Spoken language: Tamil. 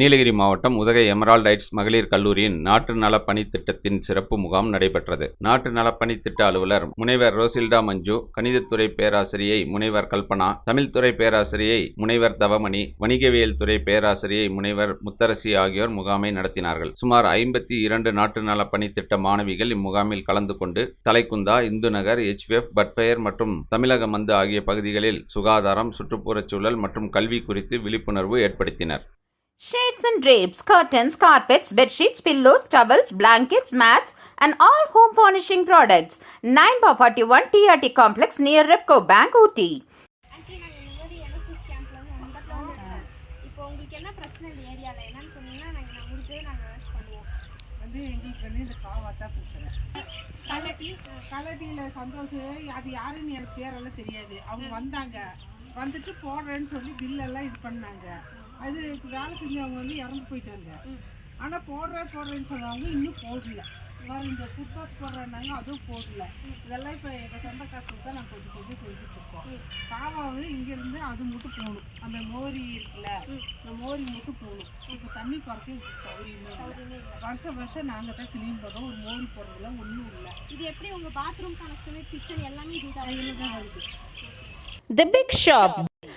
நீலகிரி மாவட்டம் உதகை எமரால்டைட்ஸ் மகளிர் கல்லூரியின் நாட்டு நலப்பணி திட்டத்தின் சிறப்பு முகாம் நடைபெற்றது. நாட்டு நலப்பணி திட்ட அலுவலர் முனைவர் ரோசில்டா மஞ்சு கணிதத்துறை பேராசிரியை முனைவர் கல்பனா தமிழ்துறை பேராசிரியை முனைவர் தவமணி வணிகவியல் துறை பேராசிரியை முனைவர் முத்தரசி ஆகியோர் முகாமை நடத்தினார்கள். சுமார் ஐம்பத்தி இரண்டு நாட்டு நலப்பணி திட்ட மாணவிகள் இம்முகாமில் கலந்து கொண்டு தலைக்குந்தா இந்துநகர் எச்விஎஃப் பட்பெயர் மற்றும் தமிழக மந்து ஆகிய பகுதிகளில் சுகாதாரம் சுற்றுப்புறச் சூழல் மற்றும் கல்வி குறித்து விழிப்புணர்வு ஏற்படுத்தினர். Shades and drapes, curtains, carpets, bed sheets, pillows, towels, blankets, mats, and all home furnishing products. 9 by 41 TRT complex near Repco Bank, Ooty. Aunty நாங்கள் இந்த மாதிரி என்எஸ்எஸ் கேம்ப்லேருந்து பக்கத்தில் வந்து இருக்கோம் இப்போ உங்களுக்கு என்ன பிரச்சனை இந்த ஏரியாவில் என்னன்னு சொன்னீங்கன்னா நாங்கள் நான் எங்களுக்கு வந்து இந்த பிரச்சனை. கலட்டி? கலட்டியில் சந்தோஷம் அது யாருன்னு எனக்கு பேரெல்லாம் தெரியாது. அவங்க வந்தாங்க. வந்துட்டு போடுறேன்னு சொல்லி பில்லெல்லாம் இது பண்ணாங்க. அது வேலை செஞ்சவங்க வந்து இறந்து போயிட்டாங்க. ஆனால் போடுற போடுறேன்னு சொன்னவங்க இன்னும் போடல. வேறு இந்த ஃபுட்பாத் போடுறேன்னாங்க அதுவும் போடல. இதெல்லாம் இப்போ எங்கள் சொந்த காசு தான் நாங்கள் கொஞ்சம் கொஞ்சம் செஞ்சுட்ருக்கோம் காவாவு இங்கேருந்து அது மட்டும் போகணும். அந்த மோரி இருக்குல்ல அந்த மோரி மட்டும் போகணும். இப்போ தண்ணி பறக்க சௌகரியமே இல்லை. வருஷம் வருஷம் நாங்கள் தான் க்ளீன் பண்ணுறோம் ஒரு மோரி போடுறதுல ஒன்றும் இல்லை. இது எப்படி உங்கள் பாத்ரூம் கனெக்ஷனு கிச்சன் எல்லாமே இதுதான்? அதில் தான் வருது. The Big Shop.